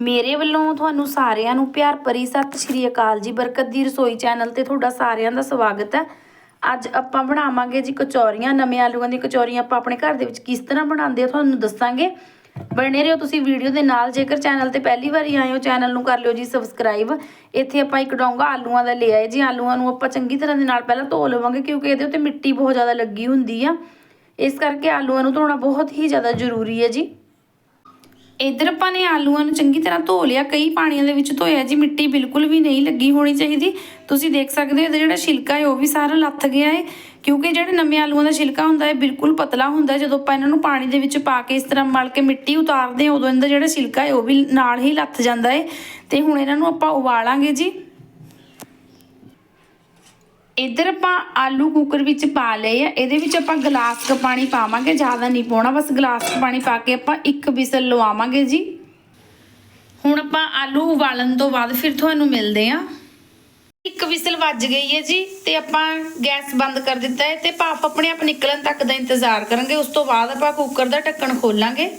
ਮੇਰੇ ਵੱਲੋਂ ਤੁਹਾਨੂੰ ਸਾਰਿਆਂ ਨੂੰ ਪਿਆਰ ਭਰੀ ਸਤਿ ਸ਼੍ਰੀ ਅਕਾਲ ਜੀ। ਬਰਕਤ ਦੀ ਰਸੋਈ ਚੈਨਲ ਤੇ ਤੁਹਾਡਾ ਸਾਰਿਆਂ ਦਾ ਸਵਾਗਤ ਹੈ। ਅੱਜ ਆਪਾਂ ਬਣਾਵਾਂਗੇ ਜੀ ਕਚੌਰੀਆਂ, ਨਵੇਂ ਆਲੂਆਂ ਦੀ ਕਚੌਰੀਆਂ। ਆਪਾਂ ਆਪਣੇ ਘਰ ਦੇ ਵਿੱਚ ਕਿਸ ਤਰ੍ਹਾਂ ਬਣਾਉਂਦੇ ਆ, ਤੁਹਾਨੂੰ ਦੱਸਾਂਗੇ। ਬਣੇ ਰਹੋ ਤੁਸੀਂ ਵੀਡੀਓ ਦੇ ਨਾਲ। ਜੇਕਰ ਚੈਨਲ ਤੇ ਪਹਿਲੀ ਵਾਰੀ ਆਏ ਹੋ, ਚੈਨਲ ਨੂੰ ਕਰ ਲਿਓ ਜੀ ਸਬਸਕ੍ਰਾਈਬ ਇੱਥੇ ਆਪਾਂ ਇੱਕ ਡੋਂਗਾ ਆਲੂਆਂ ਦਾ ਲਿਆ ਹੈ ਜੀ। ਆਲੂਆਂ ਨੂੰ ਆਪਾਂ ਚੰਗੀ ਤਰ੍ਹਾਂ ਦੇ ਨਾਲ ਪਹਿਲਾਂ ਧੋ ਲਵਾਂਗੇ, ਕਿਉਂਕਿ ਇਹਦੇ ਉੱਤੇ ਮਿੱਟੀ ਬਹੁਤ ਜ਼ਿਆਦਾ ਲੱਗੀ ਹੁੰਦੀ ਆ। ਇਸ ਕਰਕੇ ਆਲੂਆਂ ਨੂੰ ਧੋਣਾ ਬਹੁਤ ਹੀ ਜ਼ਿਆਦਾ ਜ਼ਰੂਰੀ ਹੈ ਜੀ। ਇਧਰ ਆਪਾਂ ਨੇ ਆਲੂਆਂ ਨੂੰ ਚੰਗੀ ਤਰ੍ਹਾਂ ਧੋ ਲਿਆ। ਕਈ ਪਾਣੀਆਂ ਦੇ ਵਿੱਚ ਧੋਇਆ ਜੀ, ਮਿੱਟੀ ਬਿਲਕੁਲ ਵੀ ਨਹੀਂ ਲੱਗੀ ਹੋਣੀ ਚਾਹੀਦੀ। ਤੁਸੀਂ ਦੇਖ ਸਕਦੇ ਹੋ ਇਹਦਾ ਜਿਹੜਾ ਛਿਲਕਾ ਹੈ, ਉਹ ਵੀ ਸਾਰਾ ਲੱਥ ਗਿਆ ਹੈ। ਕਿਉਂਕਿ ਜਿਹੜੇ ਨਵੇਂ ਆਲੂਆਂ ਦਾ ਛਿਲਕਾ ਹੁੰਦਾ ਹੈ ਬਿਲਕੁਲ ਪਤਲਾ ਹੁੰਦਾ ਜਦੋਂ ਆਪਾਂ ਇਹਨਾਂ ਨੂੰ ਪਾਣੀ ਦੇ ਵਿੱਚ ਪਾ ਕੇ ਇਸ ਤਰ੍ਹਾਂ ਮਲ ਕੇ ਮਿੱਟੀ ਉਤਾਰਦੇ ਹਾਂ, ਉਦੋਂ ਇਹਦਾ ਜਿਹੜਾ ਛਿਲਕਾ ਹੈ, ਉਹ ਵੀ ਨਾਲ ਹੀ ਲੱਥ ਜਾਂਦਾ ਹੈ। ਤੇ ਹੁਣ ਇਹਨਾਂ ਨੂੰ ਆਪਾਂ ਉਬਾਲਾਂਗੇ ਜੀ। ਇੱਧਰ ਆਪਾਂ ਆਲੂ ਕੁੱਕਰ ਵਿੱਚ ਪਾ ਲਏ ਆ। ਇਹਦੇ ਵਿੱਚ ਆਪਾਂ ਗਲਾਸ ਕ ਪਾਣੀ ਪਾਵਾਂਗੇ, ਜ਼ਿਆਦਾ ਨਹੀਂ ਪਾਉਣਾ, ਬਸ ਗਲਾਸ ਕ ਪਾਣੀ ਪਾ ਕੇ ਆਪਾਂ ਇੱਕ ਵਿਸਲ ਲਵਾਵਾਂਗੇ ਜੀ। ਹੁਣ ਆਪਾਂ ਆਲੂ ਉਬਾਲਣ ਤੋਂ ਬਾਅਦ ਫਿਰ ਤੁਹਾਨੂੰ ਮਿਲਦੇ ਆ ਇੱਕ ਵਿਸਲ ਵੱਜ ਗਈ ਹੈ ਜੀ ਤੇ ਆਪਾਂ ਗੈਸ ਬੰਦ ਕਰ ਦਿੱਤਾ ਹੈ ਤੇ ਭਾਫ ਆਪਣੇ ਆਪ ਨਿਕਲਣ ਤੱਕ ਦਾ ਇੰਤਜ਼ਾਰ ਕਰਾਂਗੇ। ਉਸ ਤੋਂ ਬਾਅਦ ਆਪਾਂ ਕੁੱਕਰ ਦਾ ਢੱਕਣ ਖੋਲਾਂਗੇ।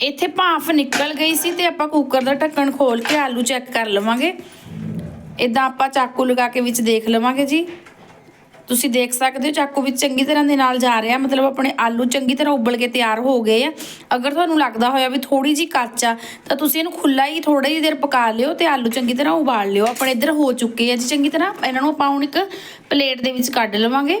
ਇੱਥੇ ਭਾਫ ਨਿਕਲ ਗਈ ਸੀ ਤੇ ਆਪਾਂ ਕੁੱਕਰ ਦਾ ਢੱਕਣ ਖੋਲ ਕੇ ਆਲੂ ਚੈੱਕ ਕਰ ਲਵਾਂਗੇ। ਇਦਾਂ ਆਪਾਂ ਚਾਕੂ ਲਗਾ ਕੇ ਵਿੱਚ ਦੇਖ ਲਵਾਂਗੇ ਜੀ। ਤੁਸੀਂ ਦੇਖ ਸਕਦੇ ਹੋ ਚਾਕੂ ਵਿੱਚ ਚੰਗੀ ਤਰ੍ਹਾਂ ਦੇ ਨਾਲ ਜਾ ਰਿਹਾ, ਮਤਲਬ ਆਪਣੇ ਆਲੂ ਚੰਗੀ ਤਰ੍ਹਾਂ ਉਬਲ ਕੇ ਤਿਆਰ ਹੋ ਗਏ ਆ। ਅਗਰ ਤੁਹਾਨੂੰ ਲੱਗਦਾ ਹੋਇਆ ਵੀ ਥੋੜੀ ਜੀ ਕੱਚ ਆ, ਤਾਂ ਤੁਸੀਂ ਇਹਨੂੰ ਖੁੱਲਾ ਹੀ ਥੋੜੀ ਜਿਹੀ ਦੇਰ ਪਕਾ ਲਿਓ ਤੇ ਆਲੂ ਚੰਗੀ ਤਰ੍ਹਾਂ ਉਬਾਲ ਲਿਓ। ਆਪਣੇ ਇੱਧਰ ਹੋ ਚੁੱਕੇ ਆ ਜੀ ਚੰਗੀ ਤਰ੍ਹਾਂ। ਇਹਨਾਂ ਨੂੰ ਆਪਾਂ ਹੁਣ ਇੱਕ ਪਲੇਟ ਦੇ ਵਿੱਚ ਕੱਢ ਲਵਾਂਗੇ।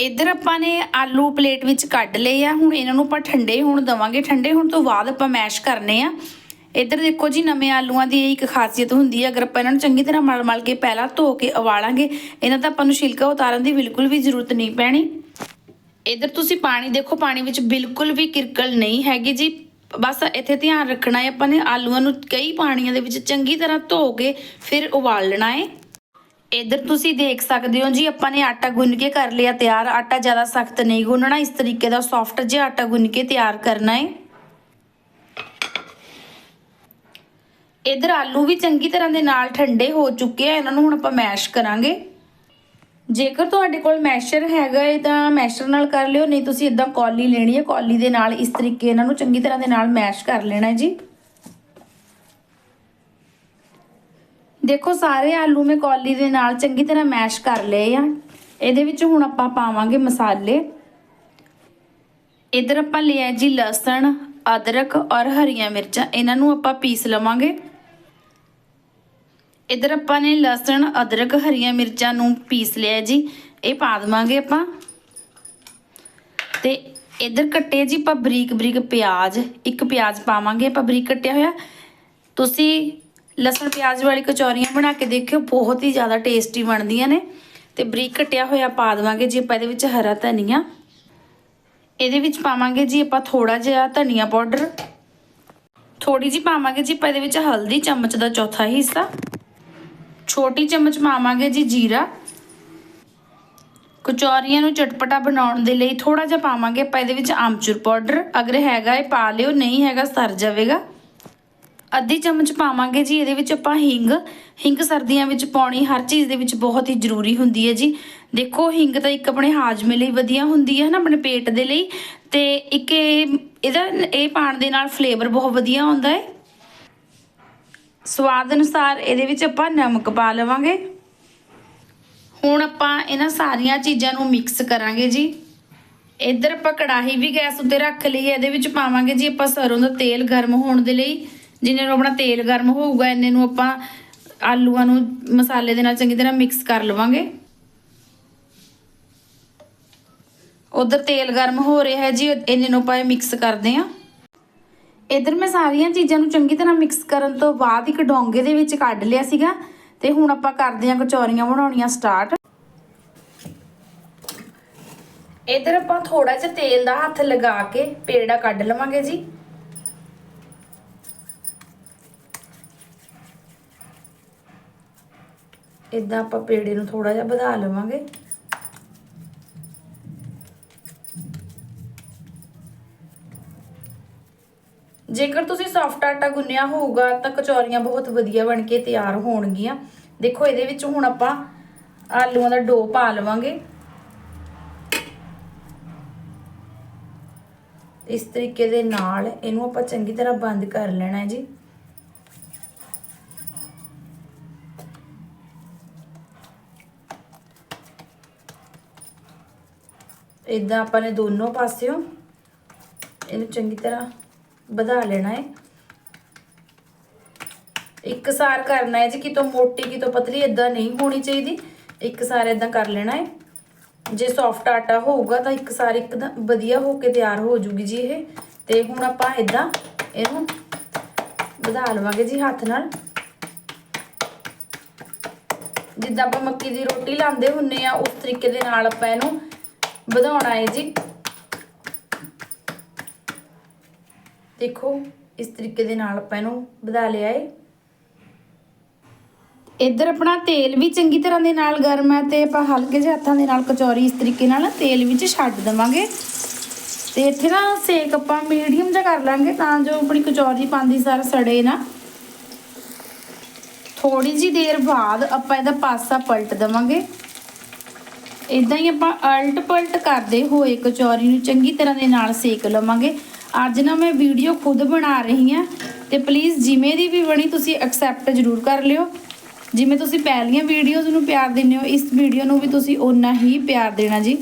ਇੱਧਰ ਆਪਾਂ ਨੇ ਆਲੂ ਪਲੇਟ ਵਿੱਚ ਕੱਢ ਲਏ ਆ। ਹੁਣ ਇਹਨਾਂ ਨੂੰ ਆਪਾਂ ਠੰਡੇ ਹੋਣ ਦਵਾਂਗੇ। ਠੰਡੇ ਹੋਣ ਤੋਂ ਬਾਅਦ ਆਪਾਂ ਮੈਸ਼ ਕਰਨੇ ਆ। ਇੱਧਰ ਦੇਖੋ ਜੀ, ਨਵੇਂ ਆਲੂਆਂ ਦੀ ਇਹ ਇੱਕ ਖਾਸੀਅਤ ਹੁੰਦੀ ਹੈ। ਅਗਰ ਆਪਾਂ ਇਹਨਾਂ ਨੂੰ ਚੰਗੀ ਤਰ੍ਹਾਂ ਮਲ ਮਲ ਕੇ ਪਹਿਲਾਂ ਧੋ ਕੇ ਉਬਾਲਾਂਗੇ, ਇਹਨਾਂ ਦਾ ਆਪਾਂ ਨੂੰ ਛਿਲਕਾ ਉਤਾਰਨ ਦੀ ਬਿਲਕੁਲ ਵੀ ਜ਼ਰੂਰਤ ਨਹੀਂ ਪੈਣੀ। ਇੱਧਰ ਤੁਸੀਂ ਪਾਣੀ ਦੇਖੋ, ਪਾਣੀ ਵਿੱਚ ਬਿਲਕੁਲ ਵੀ ਕਿਰਕਲ ਨਹੀਂ ਹੈਗੀ ਜੀ। ਬਸ ਇੱਥੇ ਧਿਆਨ ਰੱਖਣਾ ਹੈ, ਆਪਾਂ ਨੇ ਆਲੂਆਂ ਨੂੰ ਕਈ ਪਾਣੀਆਂ ਦੇ ਵਿੱਚ ਚੰਗੀ ਤਰ੍ਹਾਂ ਧੋ ਕੇ ਫਿਰ ਉਬਾਲ ਲੈਣਾ ਹੈ। ਇੱਧਰ ਤੁਸੀਂ ਦੇਖ ਸਕਦੇ ਹੋ ਜੀ, ਆਪਾਂ ਨੇ ਆਟਾ ਗੁੰਨ ਕੇ ਕਰ ਲਿਆ ਤਿਆਰ। ਆਟਾ ਜ਼ਿਆਦਾ ਸਖਤ ਨਹੀਂ ਗੁੰਨਣਾ, ਇਸ ਤਰੀਕੇ ਦਾ ਸੌਫਟ ਜਿਹਾ ਆਟਾ ਗੁੰਨ ਕੇ ਤਿਆਰ ਕਰਨਾ ਹੈ। ਇਧਰ ਆਲੂ ਵੀ ਚੰਗੀ ਤਰ੍ਹਾਂ ਦੇ ਨਾਲ ਠੰਡੇ ਹੋ ਚੁੱਕੇ ਆ, ਇਹਨਾਂ ਨੂੰ ਹੁਣ ਆਪਾਂ ਮੈਸ਼ ਕਰਾਂਗੇ। ਜੇਕਰ ਤੁਹਾਡੇ ਕੋਲ ਮੈਸ਼ਰ ਹੈਗਾ ਹੈ ਤਾਂ ਮੈਸ਼ਰ ਨਾਲ ਕਰ ਲਿਓ, ਨਹੀਂ ਤੁਸੀਂ ਇਦਾਂ ਕੌਲੀ ਲੈਣੀ ਹੈ ਕੌਲੀ ਦੇ ਨਾਲ ਇਸ ਤਰੀਕੇ ਇਹਨਾਂ ਨੂੰ ਚੰਗੀ ਤਰ੍ਹਾਂ ਦੇ ਨਾਲ ਮੈਸ਼ ਕਰ ਲੈਣਾ ਹੈ ਜੀ। ਦੇਖੋ, ਸਾਰੇ ਆਲੂ ਮੈਂ ਕੌਲੀ ਦੇ ਨਾਲ ਚੰਗੀ ਤਰ੍ਹਾਂ ਮੈਸ਼ ਕਰ ਲਏ ਆ। ਇਹਦੇ ਵਿੱਚ ਹੁਣ ਆਪਾਂ ਪਾਵਾਂਗੇ ਮਸਾਲੇ। ਇਧਰ ਆਪਾਂ ਲਿਆ ਜੀ ਲਸਣ, ਅਦਰਕ ਔਰ ਹਰੀਆਂ ਮਿਰਚਾਂ, ਇਹਨਾਂ ਨੂੰ ਆਪਾਂ ਪੀਸ ਲਵਾਂਗੇ। ਇਧਰ ਆਪਾਂ ਨੇ ਲਸਣ, ਅਦਰਕ, ਹਰੀਆਂ ਮਿਰਚਾਂ ਨੂੰ ਪੀਸ ਲਿਆ ਜੀ। ਇਹ ਪਾ ਦਵਾਂਗੇ ਆਪਾਂ। ਤੇ ਇਧਰ ਕੱਟੇ ਜੀ ਆਪਾਂ ਬਰੀਕ ਬਰੀਕ ਪਿਆਜ਼। ਇੱਕ ਪਿਆਜ਼ ਪਾਵਾਂਗੇ ਆਪਾਂ ਬਰੀਕ ਕੱਟਿਆ ਹੋਇਆ। ਤੁਸੀਂ ਲਸਣ, ਪਿਆਜ਼ ਵਾਲੀ ਕਚੌਰੀਆਂ ਬਣਾ ਕੇ ਦੇਖਿਓ, ਬਹੁਤ ਹੀ ਜ਼ਿਆਦਾ ਟੇਸਟੀ ਬਣਦੀਆਂ ਨੇ। ਤੇ ਬਰੀਕ ਕੱਟਿਆ ਹੋਇਆ ਪਾ ਦਵਾਂਗੇ ਜੀ ਆਪਾਂ ਇਹਦੇ ਵਿੱਚ ਹਰਾ ਧਨੀਆ। ਇਹਦੇ ਵਿੱਚ ਪਾਵਾਂਗੇ ਜੀ ਆਪਾਂ ਥੋੜਾ ਜਿਹਾ ਧਨੀਆ ਪਾਊਡਰ। ਥੋੜੀ ਜੀ ਪਾਵਾਂਗੇ ਜੀ ਆਪਾਂ ਇਹਦੇ ਵਿੱਚ ਹਲਦੀ, ਚਮਚ ਦਾ ਚੌਥਾ ਹਿੱਸਾ। ਛੋਟੀ ਚਮਚ ਪਾਵਾਂਗੇ ਜੀ ਜੀਰਾ। ਕਚੌਰੀਆਂ ਨੂੰ ਚਟਪਟਾ ਬਣਾਉਣ ਦੇ ਲਈ ਥੋੜਾ ਜਿਹਾ ਪਾਵਾਂਗੇ ਆਪਾਂ ਇਹਦੇ ਵਿੱਚ ਆਮਚੂਰ ਪਾਊਡਰ। ਅਗਰ ਹੈਗਾ ਇਹ ਪਾ ਲਿਓ, ਨਹੀਂ ਹੈਗਾ ਸਰ ਜਾਵੇਗਾ। ਅੱਧੀ ਚਮਚ ਪਾਵਾਂਗੇ ਜੀ ਇਹਦੇ ਵਿੱਚ ਆਪਾਂ ਹਿੰਗ। ਹਿੰਗ ਸਰਦੀਆਂ ਵਿੱਚ ਪਾਉਣੀ ਹਰ ਚੀਜ਼ ਦੇ ਵਿੱਚ ਬਹੁਤ ਹੀ ਜ਼ਰੂਰੀ ਹੁੰਦੀ ਹੈ ਜੀ। ਦੇਖੋ ਹਿੰਗ ਤਾਂ ਇੱਕ ਆਪਣੇ ਹਾਜ਼ਮੇ ਲਈ ਵਧੀਆ ਹੁੰਦੀ ਹੈ ਨਾ ਆਪਣੇ ਪੇਟ ਦੇ ਲਈ। ਤੇ ਇੱਕ ਇਹ ਇਹਦਾ ਇਹ ਪਾਣ ਦੇ ਨਾਲ ਫਲੇਵਰ ਬਹੁਤ ਵਧੀਆ ਆਉਂਦਾ ਹੈ। ਸਵਾਦ ਅਨੁਸਾਰ ਇਹਦੇ ਵਿੱਚ ਆਪਾਂ ਨਮਕ ਪਾ ਲਵਾਂਗੇ। ਹੁਣ ਆਪਾਂ ਇਹਨਾਂ ਸਾਰੀਆਂ ਚੀਜ਼ਾਂ ਨੂੰ ਮਿਕਸ ਕਰਾਂਗੇ ਜੀ। ਇੱਧਰ ਆਪਾਂ ਕੜਾਹੀ ਵੀ ਗੈਸ ਉੱਤੇ ਰੱਖ ਲਈ ਇਹਦੇ ਵਿੱਚ ਪਾਵਾਂਗੇ ਜੀ ਆਪਾਂ ਸਰੋਂ ਦਾ ਤੇਲ ਗਰਮ ਹੋਣ ਦੇ ਲਈ। ਜਿੰਨੇ ਨੂੰ ਆਪਣਾ ਤੇਲ ਗਰਮ ਹੋਊਗਾ, ਇੰਨੇ ਨੂੰ ਆਪਾਂ ਆਲੂਆਂ ਨੂੰ ਮਸਾਲੇ ਦੇ ਨਾਲ ਚੰਗੀ ਤਰ੍ਹਾਂ ਮਿਕਸ ਕਰ ਲਵਾਂਗੇ। ਉਧਰ ਤੇਲ ਗਰਮ ਹੋ ਰਿਹਾ ਹੈ ਜੀ, ਇੰਨੇ ਨੂੰ ਆਪਾਂ ਮਿਕਸ ਕਰਦੇ ਆਂ ਇਧਰ ਮੈਂ ਸਾਰੀਆਂ ਚੀਜ਼ਾਂ ਨੂੰ ਚੰਗੀ ਤਰ੍ਹਾਂ ਮਿਕਸ ਕਰਨ ਤੋਂ ਬਾਅਦ ਇੱਕ ਡੋਂਗੇ ਦੇ ਵਿੱਚ ਕੱਢ ਲਿਆ ਸੀਗਾ ਤੇ ਹੁਣ ਆਪਾਂ ਕਰਦੇ ਹਾਂ ਕਚੌਰੀਆਂ ਬਣਾਉਣੀਆਂ ਸਟਾਰਟ ਇਧਰ ਆਪਾਂ ਥੋੜਾ ਜਿਹਾ ਤੇਲ ਦਾ ਹੱਥ ਲਗਾ ਕੇ ਪੇੜਾ ਕੱਢ ਲਵਾਂਗੇ ਜੀ। ਇਦਾਂ ਆਪਾਂ ਪੇੜੇ ਨੂੰ ਥੋੜਾ ਜਿਹਾ ਵਧਾ ਲਵਾਂਗੇ। ਜੇਕਰ ਤੁਸੀਂ ਸੌਫਟ ਆਟਾ ਗੁੰਨਿਆ ਹੋਊਗਾ, ਤਾਂ ਕਚੌਰੀਆਂ ਬਹੁਤ ਵਧੀਆ ਬਣ ਕੇ ਤਿਆਰ ਹੋਣਗੀਆਂ। ਦੇਖੋ, ਇਹਦੇ ਵਿੱਚ ਹੁਣ ਆਪਾਂ ਆਲੂਆਂ ਦਾ ਡੋ ਪਾ ਲਵਾਂਗੇ। ਇਸ ਤਰੀਕੇ ਦੇ ਨਾਲ ਇਹਨੂੰ ਆਪਾਂ ਚੰਗੀ ਤਰ੍ਹਾਂ ਬੰਦ ਕਰ ਲੈਣਾ ਹੈ ਜੀ। ਇਦਾਂ ਆਪਾਂ ਨੇ ਦੋਨੋਂ ਪਾਸਿਓਂ ਇਹਨੂੰ ਚੰਗੀ ਤਰ੍ਹਾਂ ਵਧਾ ਲੈਣਾ ਹੈ। ਇੱਕਸਾਰ ਕਰਨਾ ਹੈ ਜੀ, ਕਿਤੋਂ ਮੋਟੀ, ਕਿਤੋਂ ਪਤਲੀ ਇਦਾਂ ਨਹੀਂ ਹੋਣੀ ਚਾਹੀਦੀ। ਇੱਕ ਸਾਰ ਇਦਾਂ ਕਰ ਲੈਣਾ ਹੈ। ਜੇ ਸੌਫਟ ਆਟਾ ਹੋਊਗਾ ਤਾਂ ਇੱਕ ਸਾਰ ਇੱਕਦਮ ਵਧੀਆ ਹੋ ਕੇ ਤਿਆਰ ਹੋ ਜੂਗੀ ਜੀ ਇਹ। ਤੇ ਹੁਣ ਆਪਾਂ ਇਦਾਂ ਇਹਨੂੰ ਵਧਾ ਲਵਾਂਗੇ ਜੀ ਹੱਥ ਨਾਲ। ਜਿੱਦਾਂ ਆਪਾਂ ਮੱਕੀ ਦੀ ਰੋਟੀ ਲਾਉਂਦੇ ਹੁੰਨੇ ਆ, ਉਸ ਤਰੀਕੇ ਦੇ ਨਾਲ ਆਪਾਂ ਇਹਨੂੰ ਵਧਾਉਣਾ ਹੈ ਜੀ। ਦੇਖੋ, ਇਸ ਤਰੀਕੇ ਦੇ ਨਾਲ ਆਪਾਂ ਇਹਨੂੰ ਵਧਾ ਲਿਆ ਹੈ ਇੱਧਰ ਆਪਣਾ ਤੇਲ ਵੀ ਚੰਗੀ ਤਰ੍ਹਾਂ ਦੇ ਨਾਲ ਗਰਮ ਹੈ ਤੇ ਆਪਾਂ ਹਲਕੇ ਜਿਹੇ ਹੱਥਾਂ ਦੇ ਨਾਲ ਕਚੌਰੀ ਇਸ ਤਰੀਕੇ ਨਾਲ ਤੇਲ ਵਿੱਚ ਛੱਡ ਦੇਵਾਂਗੇ। ਤੇ ਇੱਥੇ ਨਾ ਸੇਕ ਆਪਾਂ ਮੀਡੀਅਮ ਜਿਹਾ ਕਰ ਲਾਂਗੇ ਤਾਂ ਜੋ ਆਪਣੀ ਕਚੌਰੀ ਪਾਉਂਦੀ ਸਾਰ ਸੜੇ ਨਾ। ਥੋੜੀ ਜੀ ਦੇਰ ਬਾਅਦ ਆਪਾਂ ਇਹਦਾ ਪਾਸਾ ਪਲਟ ਦੇਵਾਂਗੇ। ਇਦਾਂ ਹੀ ਆਪਾਂ ਅਲਟ ਪਲਟ ਕਰਦੇ ਹੋਏ ਕਚੌਰੀ ਨੂੰ ਚੰਗੀ ਤਰ੍ਹਾਂ ਦੇ ਨਾਲ ਸੇਕ ਲਵਾਂਗੇ। ਅੱਜ ਨਾ ਮੈਂ ਵੀਡੀਓ ਖੁਦ ਬਣਾ ਰਹੀ ਹਾਂ ਤੇ ਪਲੀਜ਼ ਜਿਵੇਂ ਦੀ ਵੀ ਬਣੀ ਤੁਸੀਂ ਐਕਸੈਪਟ ਜ਼ਰੂਰ ਕਰ ਲਿਓ। ਜਿਵੇਂ ਤੁਸੀਂ ਪਹਿਲੀਆਂ ਵੀਡੀਓਜ਼ ਨੂੰ ਪਿਆਰ ਦਿੰਦੇ ਹੋ, ਇਸ ਵੀਡੀਓ ਨੂੰ ਵੀ ਤੁਸੀਂ ਓਨਾ ਹੀ ਪਿਆਰ ਦੇਣਾ ਜੀ।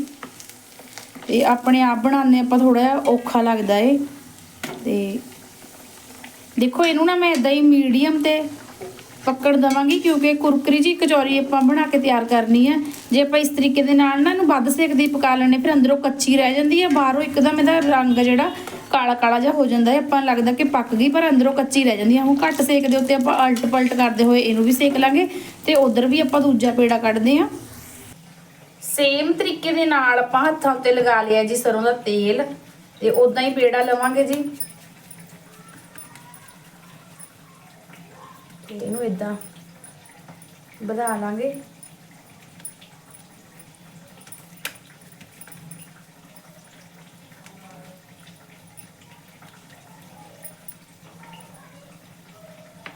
ਤੇ ਆਪਣੇ ਆਪ ਬਣਾਉਂਦੇ ਆਪਾਂ ਥੋੜਾ ਜਿਹਾ ਔਖਾ ਲੱਗਦਾ ਏ। ਤੇ ਦੇਖੋ, ਇਹਨੂੰ ਨਾ ਮੈਂ ਇਦਾਂ ਹੀ ਮੀਡੀਅਮ ਤੇ ਪਕੜ ਦਵਾਂਗੀ ਕਿਉਂਕਿ ਕੁਰਕਰੀ ਜੀ ਕਚੌਰੀ ਆਪਾਂ ਬਣਾ ਕੇ ਤਿਆਰ ਕਰਨੀ ਹੈ ਜੇ ਆਪਾਂ ਇਸ ਤਰੀਕੇ ਦੇ ਨਾਲ ਨਾ ਇਹਨੂੰ ਵੱਧ ਸੇਕਦੀ ਪਕਾ ਲੈਣੇ ਫਿਰ ਅੰਦਰੋਂ ਕੱਚੀ ਰਹਿ ਜਾਂਦੀ ਹੈ ਬਾਹਰੋਂ ਇੱਕਦਮ ਇਹਦਾ ਰੰਗ ਜਿਹੜਾ ਕਾਲਾ ਕਾਲਾ ਜਿਹਾ ਹੋ ਜਾਂਦਾ ਹੈ, ਆਪਾਂ ਲੱਗਦਾ ਕਿ ਪੱਕ ਗਈ, ਪਰ ਅੰਦਰੋਂ ਕੱਚੀ ਰਹਿ ਜਾਂਦੀ ਹੈ। ਹੁਣ ਘੱਟ ਸੇਕ ਦੇ ਉੱਤੇ ਆਪਾਂ ਅਲਟ ਪਲਟ ਕਰਦੇ ਹੋਏ ਇਹਨੂੰ ਵੀ ਸੇਕ ਲਾਂਗੇ ਤੇ ਉਧਰ ਵੀ ਆਪਾਂ ਦੂਜਾ ਪੇੜਾ ਕੱਢਦੇ ਹਾਂ। ਸੇਮ ਤਰੀਕੇ ਦੇ ਨਾਲ ਆਪਾਂ ਹੱਥਾਂ ਉੱਤੇ ਲਗਾ ਲਿਆ ਜੀ ਸਰੋਂ ਦਾ ਤੇਲ ਤੇ ਉਦਾਂ ਹੀ ਪੇੜਾ ਲਵਾਂਗੇ ਜੀ। ਇਹਨੂੰ ਇਦਾਂ ਵਧਾ ਲਾਂਗੇ।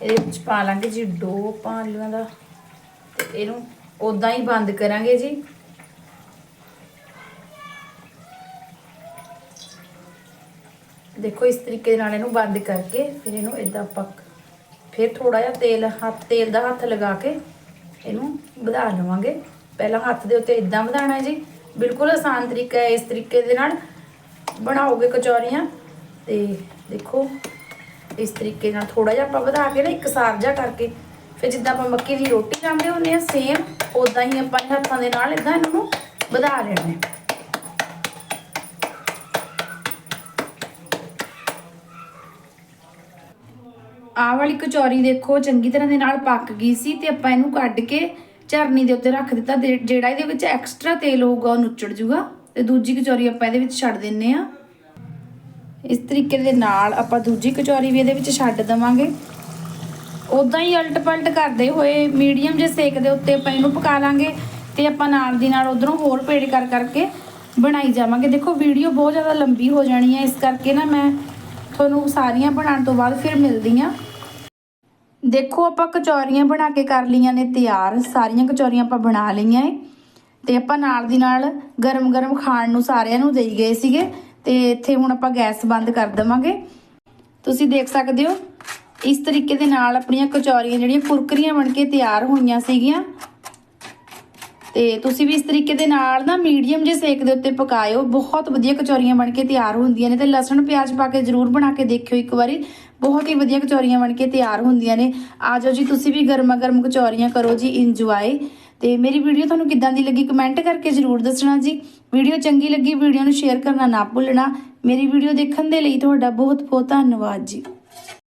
ਇਹਦੇ ਵਿੱਚ ਪਾ ਲਾਂਗੇ ਜੀ ਡੋ ਪਾਲੀਆਂ ਦਾ ਤੇ ਇਹਨੂੰ ਉਦਾਂ ਹੀ ਬੰਦ ਕਰਾਂਗੇ ਜੀ। ਦੇਖੋ, ਇਸ ਤਰੀਕੇ ਨਾਲ ਇਹਨੂੰ ਬੰਦ ਕਰਕੇ ਫਿਰ ਇਹਨੂੰ ਇਦਾਂ ਪੱਕ ਫਿਰ ਥੋੜਾ ਜਿਹਾ ਤੇਲ, ਹੱਥ, ਤੇਲ ਦਾ ਹੱਥ ਲਗਾ ਕੇ ਇਹਨੂੰ ਵਧਾ ਲਵਾਂਗੇ। ਪਹਿਲਾਂ ਹੱਥ ਦੇ ਉੱਤੇ ਇਦਾਂ ਵਧਾਣਾ ਹੈ ਜੀ। ਬਿਲਕੁਲ ਆਸਾਨ ਤਰੀਕਾ ਹੈ, ਇਸ ਤਰੀਕੇ ਦੇ ਨਾਲ ਬਣਾਓਗੇ ਕਚੌਰੀਆਂ। ਤੇ ਦੇਖੋ ਇਸ ਤਰੀਕੇ ਨਾਲ ਥੋੜਾ ਜਿਹਾ ਆਪਾਂ ਵਧਾ ਕੇ ਨਾ ਇੱਕ ਸਾਰ ਸਾਰਜਾ ਕਰਕੇ, ਫਿਰ ਜਿੱਦਾਂ ਆਪਾਂ ਮੱਕੀ ਦੀ ਰੋਟੀ ਲਾਉਂਦੇ ਹੁੰਦੇ ਆ ਸੇਮ ਉਦਾਂ ਹੀ ਆਪਾਂ ਹੱਥਾਂ ਦੇ ਨਾਲ ਇਦਾਂ ਇਹਨਾਂ ਨੂੰ ਵਧਾ ਲੈਣਾ ਆਹ ਵਾਲੀ ਕਚੌਰੀ ਦੇਖੋ ਚੰਗੀ ਤਰ੍ਹਾਂ ਦੇ ਨਾਲ ਪੱਕ ਗਈ ਸੀ ਤੇ ਆਪਾਂ ਇਹਨੂੰ ਕੱਢ ਕੇ ਝਰਨੀ ਦੇ ਉੱਤੇ ਰੱਖ ਦਿੱਤਾ ਤੇ ਜਿਹੜਾ ਇਹਦੇ ਵਿੱਚ ਐਕਸਟਰਾ ਤੇਲ ਹੋਊਗਾ ਉਹ ਨੁੱਚੜ ਜੂਗਾ ਤੇ ਦੂਜੀ ਕਚੌਰੀ ਆਪਾਂ ਇਹਦੇ ਵਿੱਚ ਛੱਡ ਦਿੰਨੇ ਆ ਇਸ ਤਰੀਕੇ ਦੇ ਨਾਲ ਆਪਾਂ ਦੂਜੀ ਕਚੌਰੀ ਵੀ ਇਹਦੇ ਵਿੱਚ ਛੱਡ ਦਵਾਂਗੇ। ਉਦਾਂ ਹੀ ਅਲਟ ਪਲਟ ਕਰਦੇ ਹੋਏ ਮੀਡੀਅਮ ਜੇ ਸੇਕ ਦੇ ਉੱਤੇ ਆਪਾਂ ਇਹਨੂੰ ਪਕਾ ਲਾਂਗੇ ਤੇ ਆਪਾਂ ਨਾਲ ਦੀ ਨਾਲ ਉਧਰੋਂ ਹੋਰ ਪੇੜ ਕਰ ਕਰਕੇ ਬਣਾਈ ਜਾਵਾਂਗੇ। ਦੇਖੋ, ਵੀਡੀਓ ਬਹੁਤ ਜ਼ਿਆਦਾ ਲੰਬੀ ਹੋ ਜਾਣੀ ਹੈ, ਇਸ ਕਰਕੇ ਨਾ ਮੈਂ ਤੁਹਾਨੂੰ ਸਾਰੀਆਂ ਬਣਾਉਣ ਤੋਂ ਬਾਅਦ ਫਿਰ ਮਿਲਦੀ ਆ ਦੇਖੋ, ਆਪਾਂ ਕਚੌਰੀਆਂ ਬਣਾ ਕੇ ਕਰ ਲਈਆਂ ਨੇ ਤਿਆਰ। ਸਾਰੀਆਂ ਕਚੌਰੀਆਂ ਆਪਾਂ ਬਣਾ ਲਈਆਂ ਏ। ਤੇ ਆਪਾਂ ਨਾਲ ਦੀ ਨਾਲ ਗਰਮ-ਗਰਮ ਖਾਣ ਨੂੰ ਸਾਰਿਆਂ ਨੂੰ ਦੇਈ ਗਏ ਸੀਗੇ। ਤੇ ਇੱਥੇ ਹੁਣ ਆਪਾਂ ਗੈਸ ਬੰਦ ਕਰ ਦੇਵਾਂਗੇ। ਤੁਸੀਂ ਦੇਖ ਸਕਦੇ ਹੋ, ਇਸ ਤਰੀਕੇ ਦੇ ਨਾਲ ਆਪਣੀਆਂ ਕਚੌਰੀਆਂ ਜਿਹੜੀਆਂ ਕੁਰਕਰੀਆਂ ਬਣ ਕੇ ਤਿਆਰ ਹੋਈਆਂ ਸੀਗੀਆਂ। ਤੇ ਤੁਸੀਂ ਵੀ ਇਸ ਤਰੀਕੇ ਦੇ ਨਾਲ ਨਾ ਮੀਡੀਅਮ ਜੇ ਸੇਕ ਦੇ ਉੱਤੇ ਪਕਾਇਓ। ਬਹੁਤ ਵਧੀਆ ਕਚੌਰੀਆਂ ਬਣ ਕੇ ਤਿਆਰ ਹੁੰਦੀਆਂ ਨੇ ਤੇ ਲਸਣ, ਪਿਆਜ਼ ਪਾ ਕੇ ਜਰੂਰ ਬਣਾ ਕੇ ਦੇਖਿਓ ਇੱਕ ਵਾਰੀ। ਬਹੁਤ ਹੀ ਵਧੀਆ ਕਚੌਰੀਆਂ ਬਣ ਕੇ ਤਿਆਰ ਹੁੰਦੀਆਂ ਨੇ। ਆਜੋ ਜੀ, ਤੁਸੀਂ ਵੀ ਗਰਮਾ ਗਰਮ ਕਚੌਰੀਆਂ ਕਰੋ ਜੀ ਇੰਜੋਏ ਤੇ ਮੇਰੀ ਵੀਡੀਓ ਤੁਹਾਨੂੰ ਕਿੱਦਾਂ ਦੀ ਲੱਗੀ ਕਮੈਂਟ ਕਰਕੇ ਜਰੂਰ ਦੱਸਣਾ ਜੀ। ਵੀਡੀਓ ਚੰਗੀ ਲੱਗੀ, ਵੀਡੀਓ ਨੂੰ ਸ਼ੇਅਰ ਕਰਨਾ ਨਾ ਭੁੱਲਣਾ। ਮੇਰੀ ਵੀਡੀਓ ਦੇਖਣ ਦੇ ਲਈ ਤੁਹਾਡਾ ਬਹੁਤ ਬਹੁਤ ਧੰਨਵਾਦ ਜੀ।